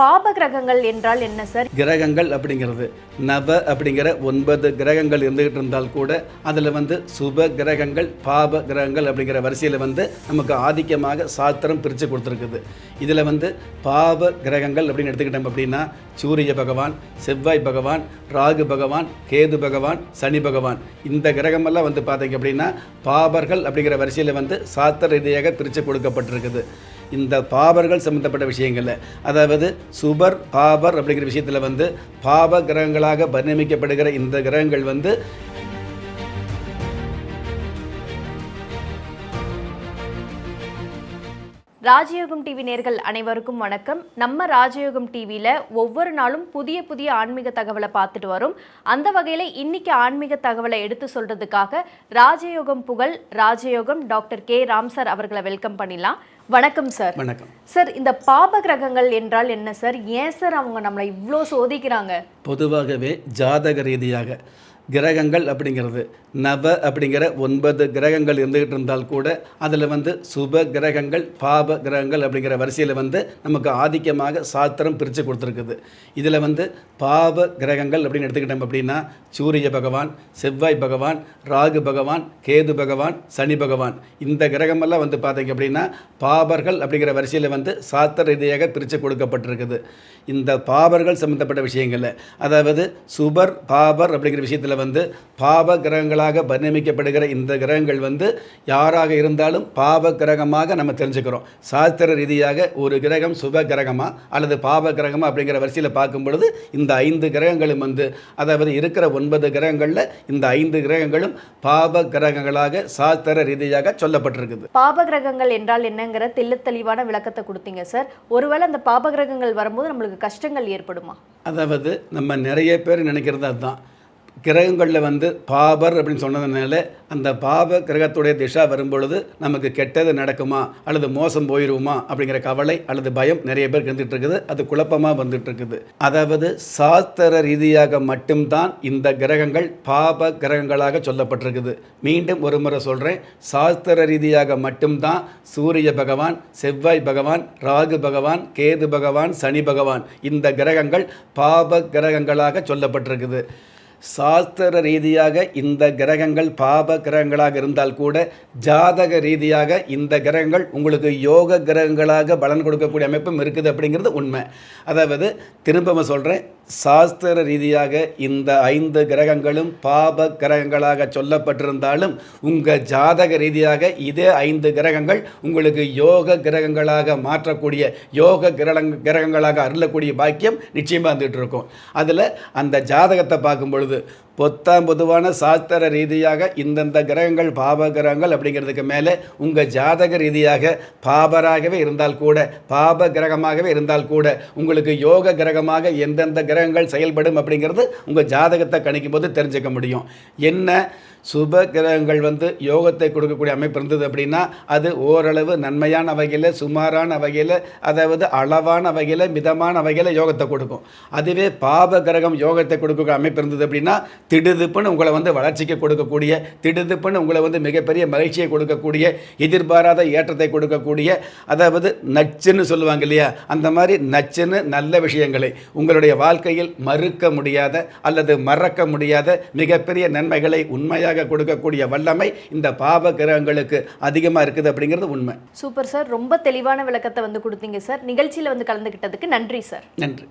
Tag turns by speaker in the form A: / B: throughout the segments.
A: பாப கிரகங்கள் என்றால் என்ன சார்?
B: கிரகங்கள் அப்படிங்கிறது. நவ அப்படிங்கிற ஒன்பது கிரகங்கள் இருந்துகிட்டு இருந்தால் கூட அதில் வந்து சுப கிரகங்கள் பாப கிரகங்கள் அப்படிங்கிற வரிசையில் வந்து நமக்கு ஆதிக்கமாக சாத்திரம் பிரித்து கொடுத்துருக்குது. இதில் வந்து பாப கிரகங்கள் அப்படின்னு எடுத்துக்கிட்டோம் அப்படின்னா சூரிய பகவான் செவ்வாய் பகவான் ராகு பகவான் கேது பகவான் சனி பகவான். இந்த கிரகமெல்லாம் வந்து பார்த்தீங்க அப்படின்னா பாபர்கள் அப்படிங்கிற வரிசையில் வந்து சாத்திர ரீதியாக பிரித்து கொடுக்கப்பட்டிருக்குது. இந்த பாபர்கள் சம்பந்தப்பட்ட விஷயங்களில். அதாவது சுபர் பாபர் அப்படிங்கிற விஷயத்தில் வந்து பாப கிரகங்களாக பரிணமிக்கப்படுகிற இந்த கிரகங்கள் வந்து
A: ராஜயோகம் டிவி நேர்கள் அனைவருக்கும் வணக்கம். நம்ம ராஜயோகம் டிவியில் ஒவ்வொரு நாளும் புதிய புதிய ஆன்மீக தகவலை பார்த்துட்டு வரும். அந்த வகையில் இன்னைக்கு ஆன்மீக தகவலை எடுத்து சொல்றதுக்காக ராஜயோகம் புகழ் Rajayogam doctor K. Ram sir அவர்களை வெல்கம் பண்ணிடலாம். வணக்கம் சார்.
B: வணக்கம்.
A: சார் இந்த பாப கிரகங்கள் என்றால் என்ன சார்? ஏன் சார் அவங்க நம்மளை இவ்வளோ சோதிக்கிறாங்க?
B: பொதுவாகவே ஜாதக ரீதியாக கிரகங்கள் அப்படிங்கிறது. நவ அப்படிங்கிற ஒன்பது கிரகங்கள் இருந்துகிட்டு இருந்தால் கூட அதில் வந்து சுப கிரகங்கள் பாப கிரகங்கள் அப்படிங்கிற வரிசையில் வந்து நமக்கு ஆதிக்கமாக சாத்திரம் பிரித்து கொடுத்துருக்குது. இதில் வந்து பாப கிரகங்கள் அப்படின்னு எடுத்துக்கிட்டோம் அப்படின்னா சூரிய பகவான் செவ்வாய் பகவான் ராகு பகவான் கேது பகவான் சனி பகவான். இந்த கிரகமெல்லாம் வந்து பார்த்தீங்க அப்படின்னா பாபர்கள் அப்படிங்கிற வரிசையில் வந்து சாத்திர ரீதியாக பிரித்து கொடுக்கப்பட்டிருக்குது. இந்த பாபர்கள் சம்மந்தப்பட்ட விஷயங்களில் அதாவது சுபர் பாபர் அப்படிங்கிற விஷயத்தில் வந்து பாப கிரகங்களாக பரிணமிக்கப்படுகிற இந்த கிரகங்கள் வந்து யாராக இருந்தாலும் பாப கிரகமாக நம்ம தெரிஞ்சுக்கிறோம். சாஸ்திர ரீதியாக ஒரு கிரகம் சுப கிரகமா அல்லது பாப கிரகமா அப்படிங்கிற வரிசையில் பார்க்கும் பொழுது இந்த ஐந்து கிரகங்களும் வந்து அதாவது இருக்கிற ஒன்பது கிரகங்களில் இந்த ஐந்து கிரகங்களும் பாப கிரகங்களாக சாஸ்திர ரீதியாக சொல்லப்பட்டிருக்குது.
A: பாப கிரகங்கள் என்றால் என்னங்கிற தெளிவான விளக்கத்தை கொடுத்தீங்க சார். ஒருவேளை அந்த பாப கிரகங்கள் வரும்போது நம்மளுக்கு கஷ்டங்கள் ஏற்படுமா?
B: அதாவது நம்ம நிறைய பேர் நினைக்கிறது அதுதான் கிரகங்களில் வந்து பாபர் அப்படின்னு சொன்னதுனால அந்த பாப கிரகத்துடைய திசா வரும்பொழுது நமக்கு கெட்டது நடக்குமா? அல்லது மோசம் போயிடுவோமா அப்படிங்கிற கவலை அல்லது பயம் நிறைய பேருக்கு இருந்துட்டு இருக்குது. அது குழப்பமாக வந்துட்டு இருக்குது. அதாவது சாஸ்திர ரீதியாக மட்டும்தான் இந்த கிரகங்கள் பாப கிரகங்களாக சொல்லப்பட்டிருக்குது. மீண்டும் ஒரு முறை சொல்கிறேன் சாஸ்திர ரீதியாக மட்டும்தான் சூரிய பகவான் செவ்வாய் பகவான் ராகு பகவான் கேது பகவான் சனி பகவான் இந்த கிரகங்கள் பாப கிரகங்களாக சொல்லப்பட்டிருக்குது. சாஸ்திர ரீதியாக இந்த கிரகங்கள் பாப கிரகங்களாக இருந்தால் கூட ஜாதக ரீதியாக இந்த கிரகங்கள் உங்களுக்கு யோக கிரகங்களாக பலன் கொடுக்கக்கூடிய அமைப்பும் இருக்குது அப்படிங்கிறது உண்மை. அதாவது திரும்ப சொல்கிறேன் சாஸ்திர ரீதியாக இந்த ஐந்து கிரகங்களும் பாப கிரகங்களாக சொல்லப்பட்டிருந்தாலும் உங்கள் ஜாதக ரீதியாக இதே ஐந்து கிரகங்கள் உங்களுக்கு யோக கிரகங்களாக மாற்றக்கூடிய யோக கிரகங் கிரகங்களாக அருளக்கூடிய பாக்கியம் நிச்சயமாக வந்துட்டு இருக்கும். அதில் அந்த ஜாதகத்தை பார்க்கும் பொழுது பொத்தாம் பொதுவான சாஸ்திர ரீதியாக இந்தந்த கிரகங்கள் பாப கிரகங்கள் அப்படிங்கிறதுக்கு மேலே உங்கள் ஜாதக ரீதியாக பாபராகவே இருந்தால் கூட பாப கிரகமாகவே இருந்தால் கூட உங்களுக்கு யோக கிரகமாக எந்தெந்த கிரகங்கள் செயல்படும் அப்படிங்கிறது உங்கள் ஜாதகத்தை கணிக்கும் போது தெரிஞ்சுக்க முடியும். என்ன? சுப கிரகங்கள் வந்து யோகத்தை கொடுக்கக்கூடிய அமைப்பு இருந்தது அப்படின்னா அது ஓரளவு நன்மையான வகையில் சுமாரான வகையில் அதாவது அளவான வகையில் மிதமான வகையில் யோகத்தை கொடுக்கும். அதுவே பாப கிரகம் யோகத்தை கொடுக்கக்கூடிய அமைப்பு இருந்தது அப்படின்னா திடுதிப்புன்னு உங்களை வந்து வளர்ச்சிக்கு கொடுக்கக்கூடிய திடுதிப்புன்னு உங்களை வந்து மிகப்பெரிய மகிழ்ச்சியை கொடுக்கக்கூடிய எதிர்பாராத ஏற்றத்தை கொடுக்கக்கூடிய அதாவது நச்சுன்னு சொல்லுவாங்க இல்லையா? அந்த மாதிரி நச்சுன்னு நல்ல விஷயங்களை உங்களுடைய வாழ்க்கையில் மறுக்க முடியாத அல்லது மறக்க முடியாத மிகப்பெரிய நன்மைகளை உண்மையாக கொடுக்கக்கூடிய வல்லமை இந்த பாப கிரகங்களுக்கு அதிகமாக இருக்குது அப்படிங்கிறது உண்மை.
A: Super sir. ரொம்ப தெளிவான விளக்கத்தை வந்து கொடுத்தீங்க சார். நிகழ்ச்சியில் வந்து கலந்துக்கிட்டதுக்கு நன்றி சார்.
B: நன்றி.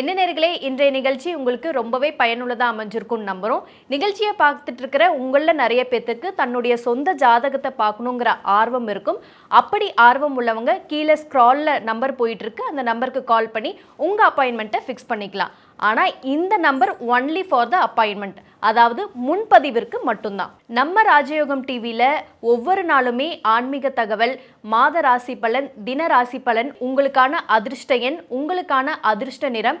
A: என்ன நேர்களே இன்றைய நிகழ்ச்சி உங்களுக்கு ரொம்பவே பயனுள்ளதாக அமைஞ்சிருக்கும்னு நம்புகிறோம் நிகழ்ச்சியை பார்த்துட்டு இருக்கிற உங்களில் நிறைய பேர்த்துக்கு தன்னுடைய சொந்த ஜாதகத்தை பார்க்கணுங்கிற ஆர்வம் இருக்கும். அப்படி ஆர்வம் உள்ளவங்க கீழே ஸ்க்ராலில் நம்பர் போயிட்டு இருக்கு அந்த நம்பருக்கு கால் பண்ணி உங்கள் அப்பாயின்மெண்ட்டை ஃபிக்ஸ் பண்ணிக்கலாம். ஆனால் இந்த number only for the appointment அதாவது முன்பதிவிற்கு மட்டும்தான். நம்ம ராஜயோகம் டிவியில் ஒவ்வொரு நாளுமே ஆன்மீக தகவல் மாத ராசி பலன் தின ராசி பலன் உங்களுக்கான அதிர்ஷ்ட எண் உங்களுக்கான அதிர்ஷ்ட நிறம்